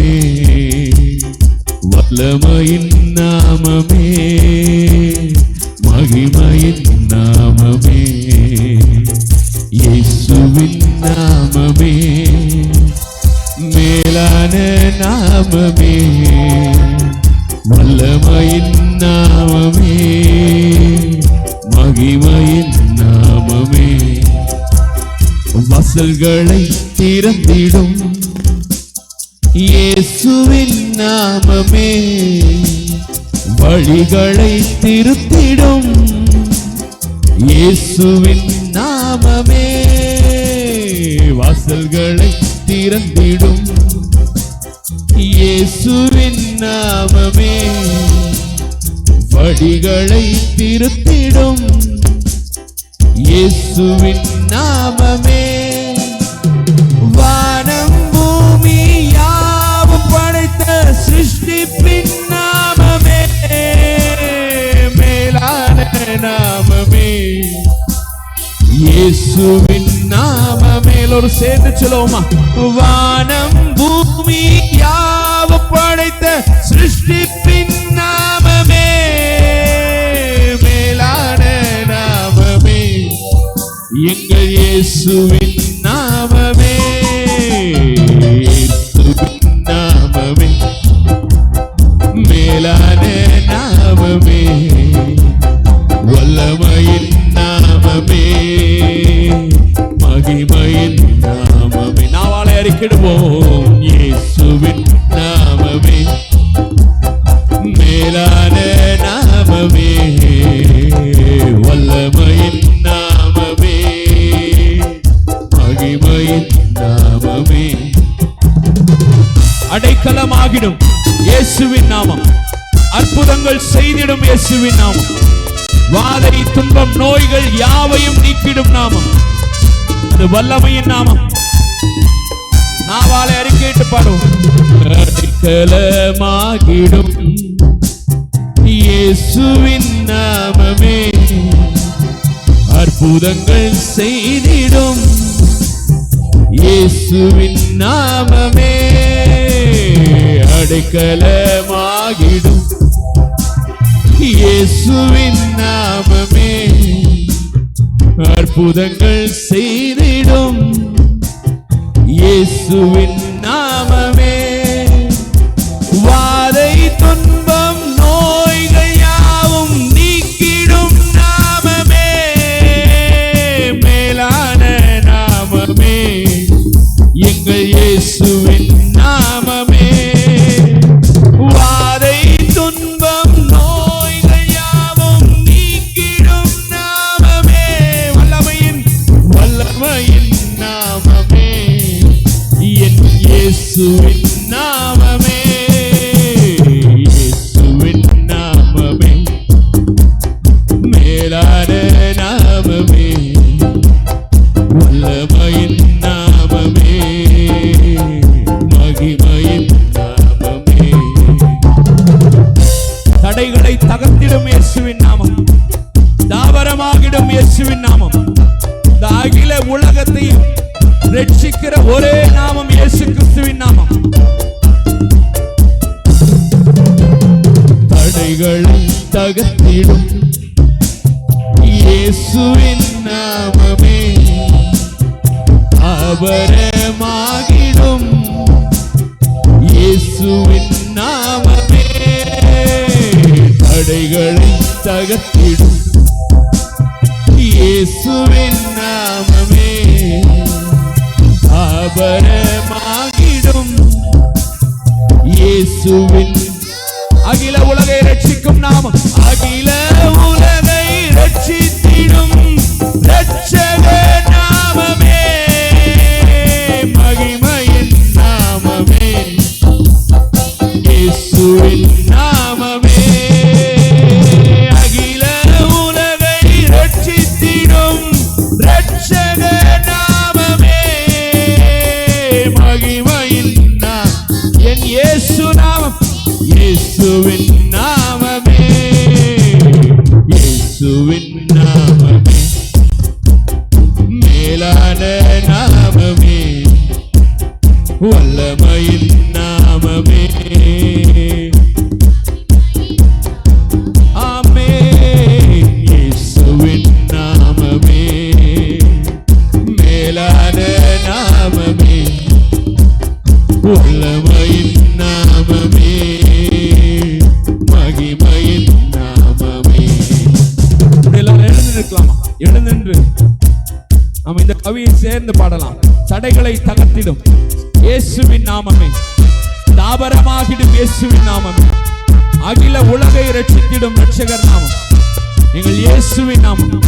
நாமமே வல்லமையின் நாமமே மகிமையின் நாமமே இயேசுவின் நாமமே மேலான நாமமே வல்லமையின் நாமமே மகிமையின் நாமமே. வாசல்களை திறந்திடும் இயேசுவின் நாமமே. வழிகளை திருத்திடும். இயேசுவின் நாமமே. வாசல்களை திறந்திடும். இயேசுவின் நாமமே. வழிகளை திருத்திடும். இயேசுவின் நாமமே. வா இயேசுவின் நாமமே ஒரு சேர்ந்து சொல்லுவோமா? வானம் பூமி யாவ படைத்த சிருஷ்டிப்பின் நாமமே மேலான நாமமே. எங்கள் இயேசுவின் நாம நாவாலை இயேசுவின் நாமமே. மேலான நாமமே வல்லமையின் நாமமே. மகிமையின் நாமமே. அடைக்கலமாகிடும் இயேசுவின் நாமம். அற்புதங்கள் செய்திடும் இயேசுவின் நாமம். வாதை துன்பம் நோய்கள் யாவையும் நீக்கிடும் நாமம். அது வல்லமையின் நாமம். நாவால அறிக்கையிட்டு பாடும் அடைக்கலமாகிடும் இயேசுவின் நாமமே. அற்புதங்கள் செய்திடும். இயேசுவின் நாமமே. அடைக்கலமாகிடும். இயேசுவின் நாமமே. அற்புதங்கள் செய்திடும். இயேசுவின் நாமமே. இயேசுவின் நாமமே இயேசுவின் நாமமே மேலான நாமமே வல்லமையின் நாமமே மகிமையின் நாமமே. தடைகளை தகர்த்திடும் இயேசுவின் நாமம் தாவரமாகிடும் இயேசுவின் நாமம். இந்த அகில உலகத்தையும் ரட்சிக்கிற ஒரே நாமம். தடைகளை தகர்த்திடும். இயேசுவின் நாமமே அபரமாகிடும் இயேசுவின் நாமமே தடைகளை தகர்த்திடும். இயேசுவின் நாமமே அபரமாகிடும் இயேசுவின் அகில உலகை ரட்சிக்கும் நாமம். அகில உலக இயேசுவின் நாமமே. மேலான நாமமே. வல்லமையில் வாசிக்கலாமா எழுந்தின்று நாம் இந்த கவியை சேர்ந்து பாடலாம். தடைகளை தகர்த்திடும். இயேசுவின் நாமமே. தாபரமாகிடும் இயேசுவின் நாமமே. அகில உலகை ரட்சித்திடும் ரட்சகர் நாமம். எங்கள் இயேசுவின் நாமம்.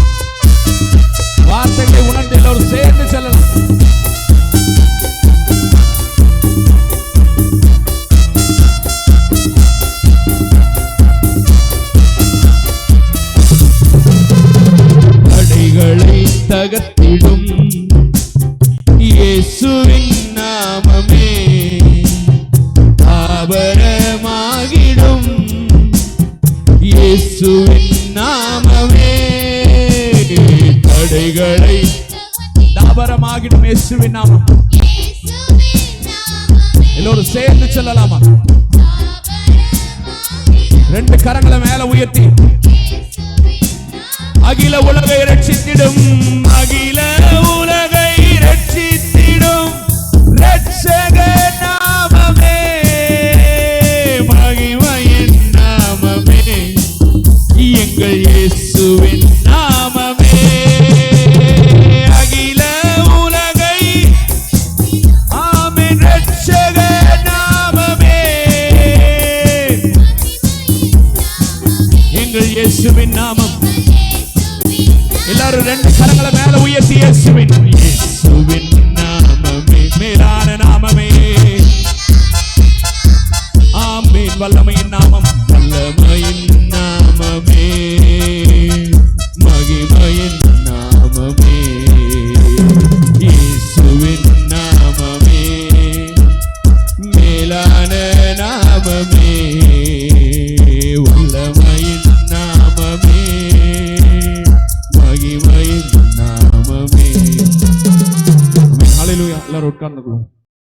வார்த்தைகளை உணர்ந்து எல்லோரும் சேர்ந்து செல்லலாம். இயேசுவின் நாமமே. தடைகளை தாபரமாகிடும் இயேசுவின் நாமம். எல்லோரும் சேர்ந்து செல்லலாமா? ரெண்டு கரங்களை மேல உயர்த்தி. அகில உலகை ரட்சித்திடும் ரெண்டு கரங்களை மேல உயர்த்தி இயேசுவின். இயேசுவின் நாமமே மேலான நாமமே. ஆமீன். வல்லமையின் நாமம். வல்லமையின் நாமமே. மகிமையின் நாமமே. இயேசுவின் நாமமே. மேலான நாமமே. வல்லமையின் చేసుకున్నందుకు